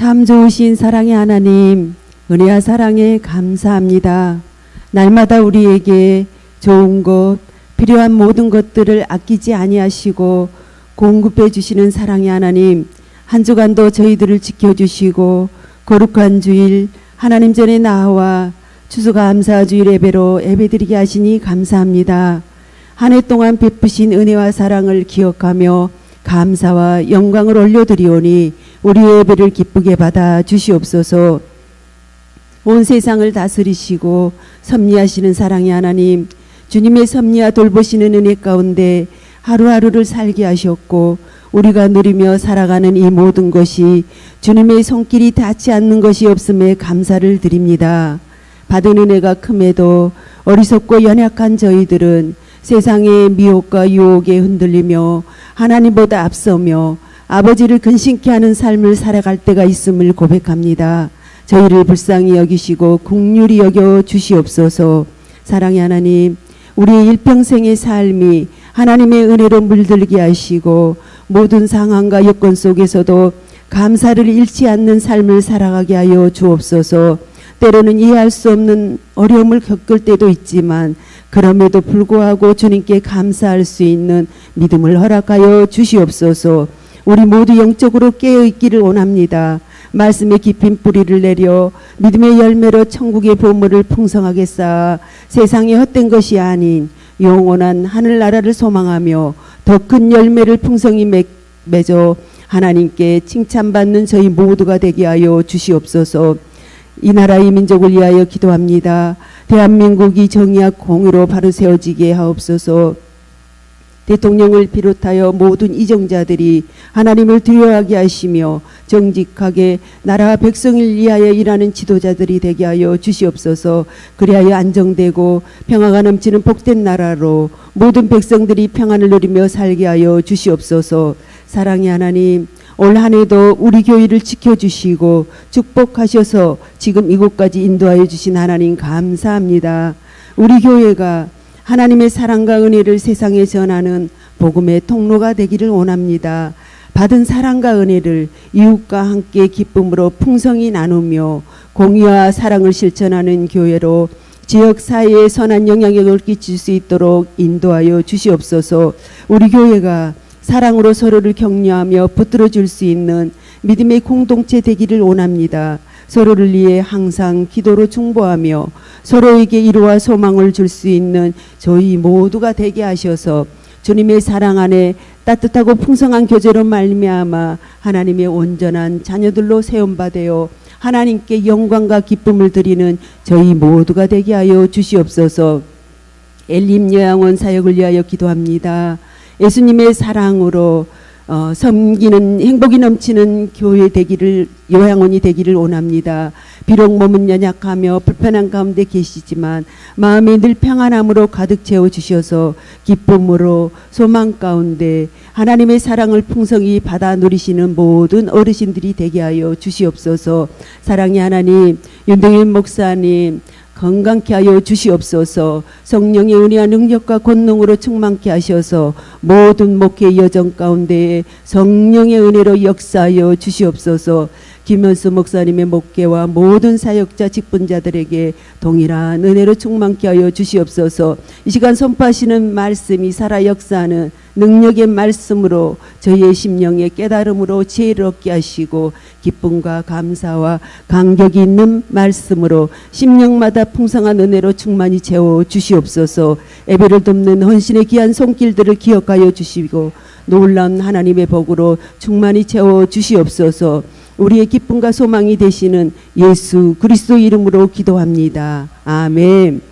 참 좋으신 사랑의 하나님, 은혜와 사랑에 감사합니다. 날마다 우리에게 좋은 것, 필요한 모든 것들을 아끼지 아니하시고 공급해 주시는 사랑의 하나님, 한 주간도 저희들을 지켜주시고 거룩한 주일 하나님 전에 나와 추수감사 주일 예배로 예배드리게 하시니 감사합니다. 한 해 동안 베푸신 은혜와 사랑을 기억하며 감사와 영광을 올려드리오니 우리 예배를 기쁘게 받아 주시옵소서. 온 세상을 다스리시고 섭리하시는 사랑의 하나님, 주님의 섭리와 돌보시는 은혜 가운데 하루하루를 살게 하셨고 우리가 누리며 살아가는 이 모든 것이 주님의 손길이 닿지 않는 것이 없음에 감사를 드립니다. 받은 은혜가 큼에도 어리석고 연약한 저희들은 세상의 미혹과 유혹에 흔들리며 하나님보다 앞서며 아버지를 근심케 하는 삶을 살아갈 때가 있음을 고백합니다. 저희를 불쌍히 여기시고 국률이 여겨 주시옵소서. 사랑의 하나님, 우리의 일평생의 삶이 하나님의 은혜로 물들게 하시고 모든 상황과 여건 속에서도 감사를 잃지 않는 삶을 살아가게 하여 주옵소서. 때로는 이해할 수 없는 어려움을 겪을 때도 있지만 그럼에도 불구하고 주님께 감사할 수 있는 믿음을 허락하여 주시옵소서. 우리 모두 영적으로 깨어 있기를 원합니다. 말씀의 깊은 뿌리를 내려 믿음의 열매로 천국의 보물을 풍성하게 쌓아 세상에 헛된 것이 아닌 영원한 하늘나라를 소망하며 더 큰 열매를 풍성히 맺- 맺어 하나님께 칭찬받는 저희 모두가 되게 하여 주시옵소서. 이 나라의 민족을 위하여 기도합니다. 대한민국이 정의와 공의로 바로 세워지게 하옵소서. 대통령을 비롯하여 모든 이정자들이 하나님을 두려워하게 하시며 정직하게 나라와 백성을 위하여 일하는 지도자들이 되게 하여 주시옵소서. 그리하여 안정되고 평화가 넘치는 복된 나라로 모든 백성들이 평안을 누리며 살게 하여 주시옵소서. 사랑의 하나님, 올 한 해도 우리 교회를 지켜주시고 축복하셔서 지금 이곳까지 인도하여 주신 하나님 감사합니다. 우리 교회가 하나님의 사랑과 은혜를 세상에 전하는 복음의 통로가 되기를 원합니다. 받은 사랑과 은혜를 이웃과 함께 기쁨으로 풍성히 나누며 공의와 사랑을 실천하는 교회로 지역 사회에 선한 영향력을 끼칠 수 있도록 인도하여 주시옵소서. 우리 교회가 사랑으로 서로를 격려하며 붙들어 줄 수 있는 믿음의 공동체 되기를 원합니다. 서로를 위해 항상 기도로 중보하며 서로에게 이루와 소망을 줄 수 있는 저희 모두가 되게 하셔서 주님의 사랑 안에 따뜻하고 풍성한 교제로 말미암아 하나님의 온전한 자녀들로 세움받아요. 하나님께 영광과 기쁨을 드리는 저희 모두가 되게 하여 주시옵소서. 엘림 요양원 사역을 위하여 기도합니다. 예수님의 사랑으로 어, 섬기는 행복이 넘치는 교회 되기를 요양원이 되기를 원합니다. 비록 몸은 연약하며 불편한 가운데 계시지만 마음이 늘 평안함으로 가득 채워 주셔서 기쁨으로 소망 가운데 하나님의 사랑을 풍성히 받아 누리시는 모든 어르신들이 되게 하여 주시옵소서. 사랑의 하나님, 윤동일 목사님 건강케 하여 주시옵소서. 성령의 은혜와 능력과 권능으로 충만케 하셔서 모든 목회 여정 가운데 성령의 은혜로 역사하여 주시옵소서 김현수 목사님의 목회와 모든 사역자 직분자들에게 동일한 은혜로 충만케 하여 주시옵소서. 이 시간 선포하시는 말씀이 살아 역사하는 능력의 말씀으로 저희의 심령의 깨달음으로 지혜를 얻게 하시고 기쁨과 감사와 감격이 있는 말씀으로 심령마다 풍성한 은혜로 충만히 채워 주시옵소서. 예배를 돕는 헌신의 귀한 손길들을 기억하여 주시고 놀라운 하나님의 복으로 충만히 채워 주시옵소서 우리의 기쁨과 소망이 되시는 예수 그리스도 이름으로 기도합니다. 아멘.